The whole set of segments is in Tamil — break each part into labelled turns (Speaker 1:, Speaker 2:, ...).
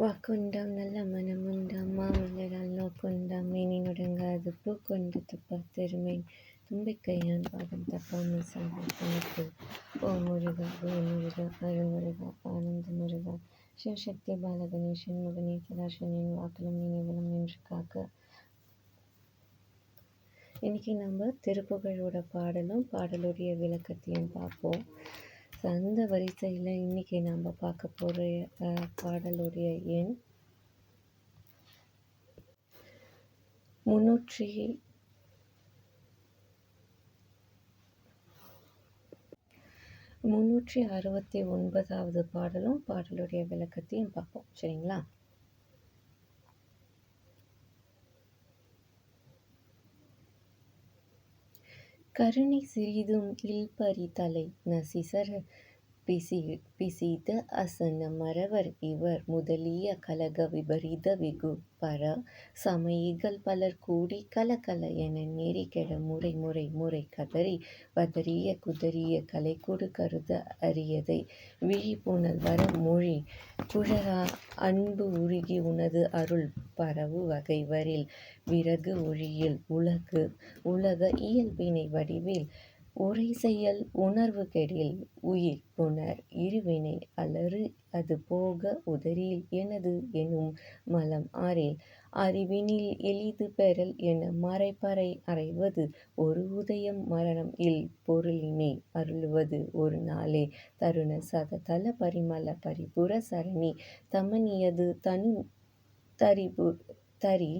Speaker 1: வாக்குண்டம் நல்ல மனமுண்டாம் மாமலரால் நோக்குண்டாம் மேனினுடங்காது பூக்கொண்டு துப்பா திருமேன் தும்பிக்கையான் பாதம் தப்பாமல் சாதித்தனக்கு ஓ முருகா ஓ முருகா அருமுருகா ஆனந்த முருகா சிவசக்தி பாலகணேசன் முகனே சதாசிவனின் வாக்கிலும் நினைவலும் என்று காக்க இன்னைக்கு நம்ம திருப்புகழோட பாடலும் பாடலுடைய விளக்கத்தையும் பார்ப்போம் அந்த வரிசையில் இன்றைக்கி நாம் பார்க்க போகிற பாடலுடைய எண் முன்னூற்றி முன்னூற்றி அறுபத்தி ஒன்பதாவது பாடலும் பாடலுடைய விளக்கத்தையும் பார்ப்போம் சரிங்களா கருணை சிறிதும் இல்பரி தலை நசிசர பிசித ಅಸನ மறவர் இவர் முதலிய கலக விபரீத வெகு பர சமயிகள் பலர் கூடி கலகல என நெறிகெட முறை முறை முறை கதறி பதறிய குதறிய கலைகூடு கருத அரியதை விழிப்புணல் வர மொழி குழரா அன்பு உருகி உனது அருள் பரவு வகைவரில் விறகு ஒழியில் உலகு உலக இயல்பினை வடிவில் உரை செயல் உணர்வு கெடில் உயிர் உணர் இருவினை அலறு அது போக உதரில் எனது எனும் மலம் ஆறில் அறிவினில் எளிது பெறல் என மறைப்பறை அறைவது ஒரு உதயம் மரணம் இல் பொருளினை அருளுவது ஒரு நாளே தருண சத தல பரிமள பரிபுர சரணி தமனியது தனு தரிபு தரி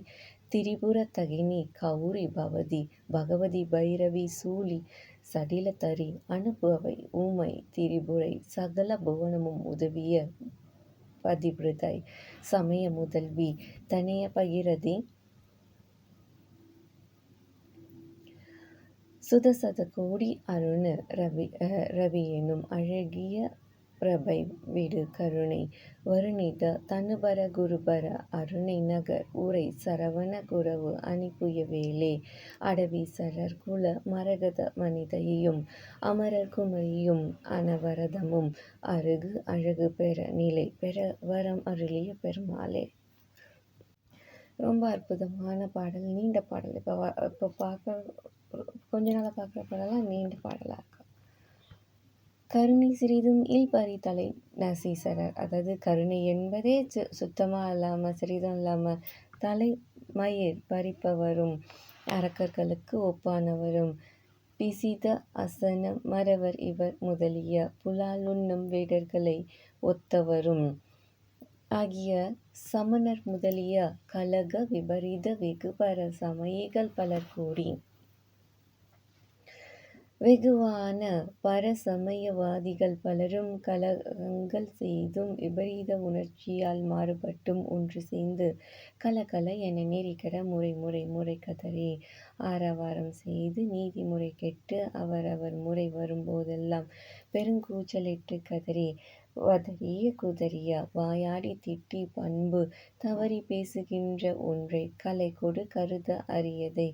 Speaker 1: திரிபுர தகினி கௌரி பவதி பகவதி பைரவி சூலி சடில தறி அனுபவை ஊமை திரிபுரை சகல புவனமும் உதவிய பதிபிருதை சமய முதல்வி தனிய பகிரதி சுதசத கோடி அருண் ரவி ரவி எனும் அழகிய பிரபை வீடு கருணை வருணித தனுபர குருபர அருணை நகர் ಉರೈ சரவண குரவு அனுப்பிய வேலே அடவி சரர் குல மரகத மனிதையும் அமரர் குமரியும் அனவரதமும் அருகு அழகு பெற நிலை பெற வரம் அருளிய பெருமாளே ரொம்ப அற்புதமான பாடல் நீண்ட பாடல் இப்போ இப்போ பார்க்க கொஞ்ச நாளாக பார்க்குற பாடலாம் நீண்ட பாடலாக இருக்கும் கருணை சிறிதும் இல்பறித்தலை நசீசரர் அதாவது கருணை என்பதே சு சுத்தமாக இல்லாமல் சிறிதும் இல்லாமல் தலை மயிர் பறிப்பவரும் அரக்கர்களுக்கு ஒப்பானவரும் பிசித அசன மறவர் இவர் முதலிய புலால் உண்ணும் வேடர்களை ஒத்தவரும் ஆகிய சமணர் முதலிய கலக விபரீத வெகு பர சமயிகள் பலர் கூடி வெகுவான பரசமயவாதிகள் பலரும் கலகங்கள் செய்தும் விபரீத உணர்ச்சியால் மாறுபட்டும் ஒன்று சேர்ந்து கலகல என நெறிகெட முறை முறை முறை கதறி ஆரவாரம் செய்து நீதிமுறை கெட்டு அவரவர் முறை வரும்போதெல்லாம் பெருங்கூச்சலிட்டு கதறி வதறிய குதறிய வாயாடி திட்டி பண்பு தவறி பேசுகின்ற ஒன்றை கலை கொடு கருத அரியதை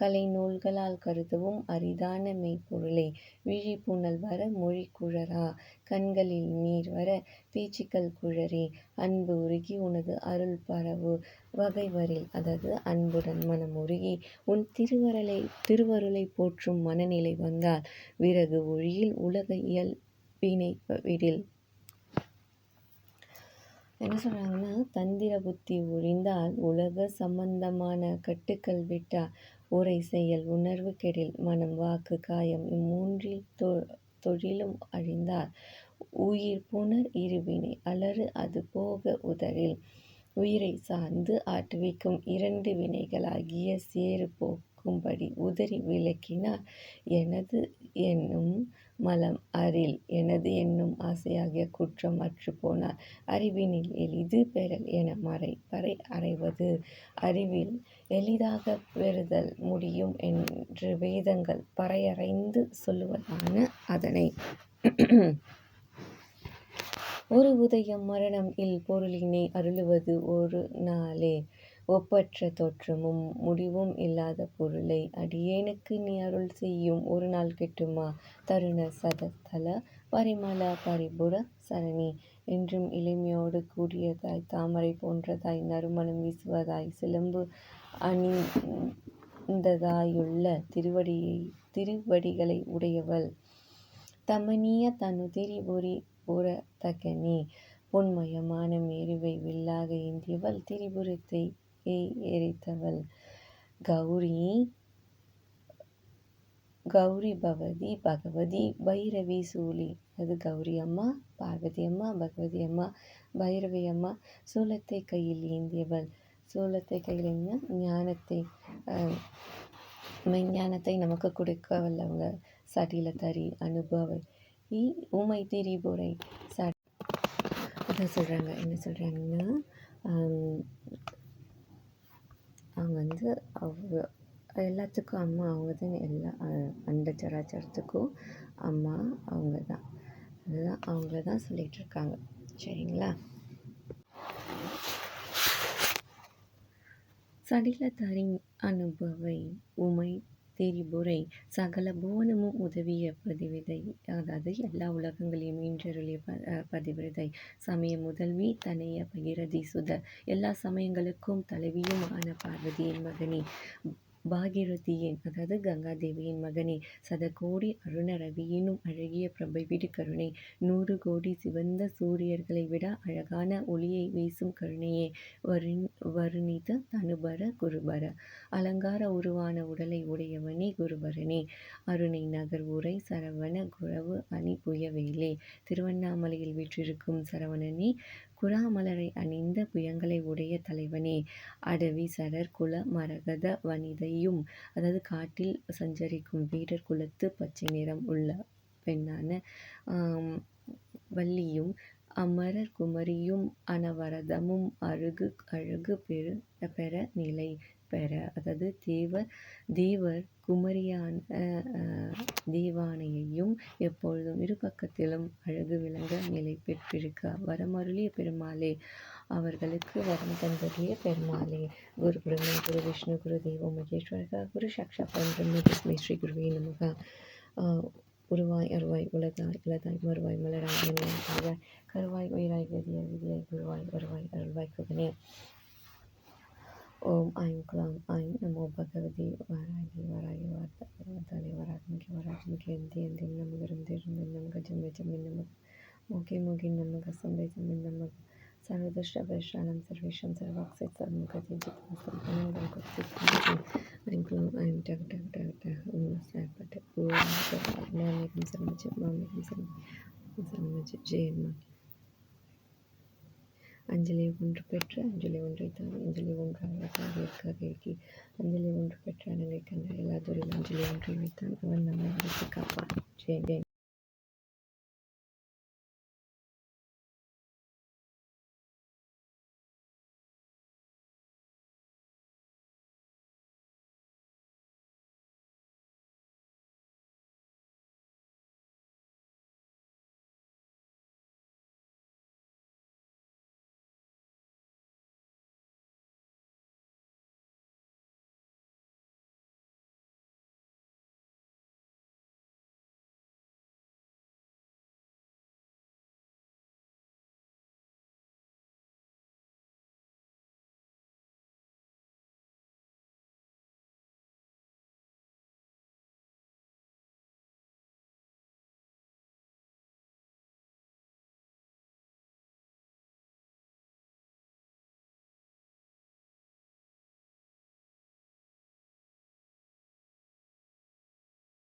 Speaker 1: கலை நூல்களால் கருதவும் அரிதான மெய்ப்பொருளை விழிப்புணல் வர மொழி குழரா கண்களில் நீர் வர பேச்சுக்கள் குழறி அன்பு உருகி உனது அருள் பரவு வகை வரில் அதாவது அன்புடன் மனம் உருகி உன் திருவருளை திருவருளை போற்றும் மனநிலை வந்தால் விறகு ஒழியில் உலக இயல்பினை விடில் என்ன சொல்கிறாங்கன்னா தந்திர புத்தி ஒழிந்தால் உலக சம்பந்தமான கட்டுக்கள் விட்டால் உரை செயல் உணர்வு கெடில் மனம் வாக்கு காயம் இம்மூன்றில் தொ தொழிலும் அழிந்தால் உயிர் புனர் இருவினை அலறு அது போக உதரில் உயிரை சார்ந்து ஆட்டுவிக்கும் இரண்டு வினைகளாகிய சேறு போக்கு இருக்கும்படி உதறி விளக்கினார் எனது என்னும் மலம் அறில் எனது என்னும் ஆசையாகிய குற்றம் அற்றுப்போனார் அறிவினில் எளிது பெறல் என மறை பறை அறைவது அறிவில் எளிதாக பெறுதல் முடியும் என்று வேதங்கள் பறையறைந்து சொல்லுவதான அதனை ஒரு உதயம் மரணம் இல் பொருளினை அருளுவது ஒரு நாளே ஒப்பற்ற தோற்றமும் முடிவும் இல்லாத பொருளை அடியேனுக்கு நீ அருள் செய்யும் ஒரு நாள் கிட்டுமா தருண சதஸ்தல பரிமள பரிபுர சரணி என்றும் இளமையோடு கூடியதாய் தாமரை போன்றதாய் நறுமணம் வீசுவதாய் சிலம்பு அணிந்ததாயுள்ள திருவடியை திருவடிகளை உடையவள் தமனிய தனுதிரி பொறி புறத்தகனே பொன்மயமான மேருவை வில்லாக ஏந்தியவள் திரிபுரத்தை தீயை எரித்தவள் கௌரி கௌரி பவதி பகவதி பைரவி சூலி அது கௌரி அம்மா பார்வதி அம்மா பகவதி அம்மா பைரவி அம்மா சூலத்தை கையில் ஏந்தியவள் சூலத்தை கையில் ஞானத்தை மெஞ்ஞானத்தை நமக்கு கொடுக்க வல்லவங்க சடில தறி அனுபவை உமை உமை திரிபுரை சட் அதான் சொல்கிறாங்க என்ன சொல்கிறாங்கன்னா அவங்க வந்து அவ எல்லாத்துக்கும் அம்மா அவங்க தான் எல்லா அந்த சராச்சரத்துக்கும் அம்மா அவங்க தான் அதுதான் அவங்கள தான் சொல்லிகிட்டு இருக்காங்க சரிங்களா தரி அனுபவை உமை புரை சகல போனமும் உதவிய பதிவிதை அதாவது எல்லா உலகங்களையும் ஈன்றருளிய பதிவிதை சமய முதல்வி தனைய பகிரதி சுத எல்லா சமயங்களுக்கும் தலைவியுமான பார்வதியின் மகனே பாகீரதியின் அதாவது கங்கா தேவியின் மகனே சதகோடி அருணரவி எனும் அழகிய பிரபை விடு கருணை நூறு கோடி சிவந்த சூரியர்களை விட அழகான ஒளியை வீசும் கருணையே வருண் வருணித தனுபர குருபர அலங்கார உருவான உடலை உடையவனே குருபரனே அருணை நகர் உரை சரவண குரவு அணி புயவேலே திருவண்ணாமலையில் வீற்றிருக்கும் சரவணனே குழாமலரை அணிந்த புயங்களை உடைய தலைவனே! அடவி சரர் குல மரகத வனிதையும் அதாவது காட்டில் சஞ்சரிக்கும் வீரர் குலத்து பச்சை நிறம் உள்ள பெண்ணான வள்ளியும் அமரர் குமரியும் அனவரதமும் அருகு அழகு பெற நிலை பெற அதாவது தேவர் தேவர் குமரியான தேவானையையும் எப்பொழுதும் இரு பக்கத்திலும் அழகு விளங்க நிலை பெற்றிருக்க வரமருளிய பெருமாளே அவர்களுக்கு வரம் தந்தரிய பெருமாளே குரு பிரம்ம குரு விஷ்ணு குரு தேவ மகேஸ்வரக குரு சாட்சா பிரம்ம தஸ்மை ஸ்ரீ குருவே நமக உருவாய் அருவாய் உலதாய் இலதாய் மறுவாய் மலராய் கருவாய் உயிராய் கதியாய் விதியாய் குருவாய் வருவாய் அருள்வாய் குகனே ओम ऐं क्लां ऐं नमो भगवते वाराहि वाराहि वार्ताने वरात्मके वरात्मके अन्ति अन्ति नमक रुन्धिर नमक जम्मे जम्मे नमक मोके मोके नमक सम्भे सम्भे सर्वेषां सर्वाक्षे सर्वमुखते जितं सम्पन्नं गङ्गोत्सितं ऐं क्लां ऐं टक् टक् टक् टक् ॐ स्नापट ॐ सर्वमेकं मामेकं सर्वं सर्वं जय அஞ்சலி ஒன்று பெற்ற அஞ்சலி ஒன்றை தான் அஞ்சலி ஒன்று அழகாக இருக்காக இருக்கி அஞ்சலி ஒன்று பெற்ற அழகை கண்ட எல்லா துறையில் அஞ்சலி ஒன்றை வைத்தான் அவன் நம்மை அழைத்து காப்பான் ஜெய் ஜெய்